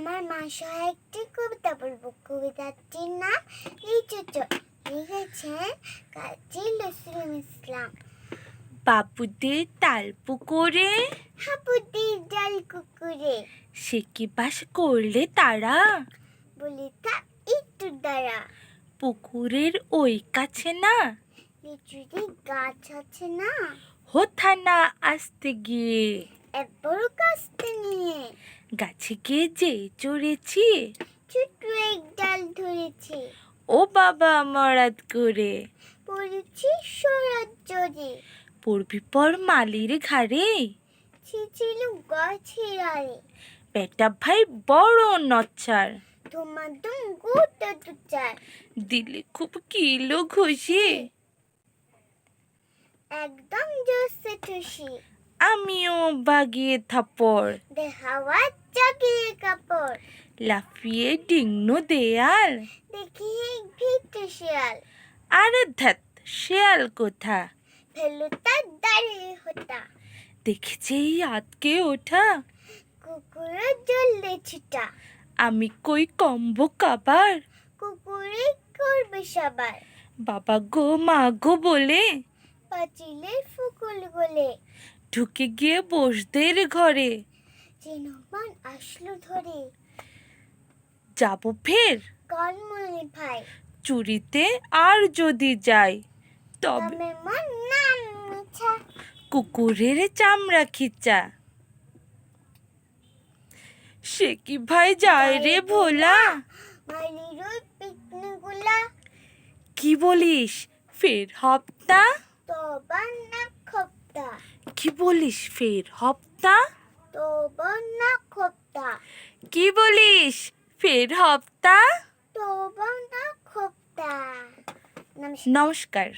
মাসে একটি কবিতা বলব কবিতাটির নাম লিচুচোর লিখেছেন কাজী নসরুল ইসলাম। বাবুদের তাল পুকুরে। হাপুতি জল কুকুরে। সে কি বাস করলে তারা? বলি তা একটু দ্বারা। পুকুরের ওই কাছে না? লিচুরি গাছ আছে না? হোথা না আসতে গিয়ে। এক বড় কাস্তে নিয়ে। গাছে যে চড়েছি। ছোট্ট এক ডাল ধরেছি। ও বাবা মরাদ করে। পড়েছি সরাত জড়ে পড়বি পর মালির ঘাড়ে। ছিল গাছের আরে বেটা ভাই বড় নচ্চার তোমার দম গোটা দুচার। দিলে খুব কিলো ঘষে। একদম জোসে ঠুসি আমিও বাগিয়ে থাপড় দেখাওয়া চাকিয়ে কাপড়। লাফিয়ে ডিঙ্ন দেয়াল। দেখি ভিতরে শিয়াল। আর ধ্যাত শেয়াল কোথা? ফেলু তার দাঁড়িয়ে হতা। দেখেছে আতকে ওঠা। কুকুরে জ্বললে ছিটা। আমি কই কম্ব কাবার? কুকুরে করবে সবার। বাবা গো মা গো বলে। পাঁচিলে ফুকুল গলে। ঢুকে গিয়ে বসদের ঘরে। আসলো ধরে। যাব ফের? ভাই। চুরিতে আর যদি যাই তবে তবে নাম মিছা। কুকুরের চামড়া খিচা। সে কি ভাই যায় রে ভোলা? কি বলিস ফের হপ্তা? না খপ্তা। কি বলিস ফের? হপ্তা? তবা না খপ্তা কি বলিস? ফের হপ্তা? তবা না খপ্তা নমস্কার।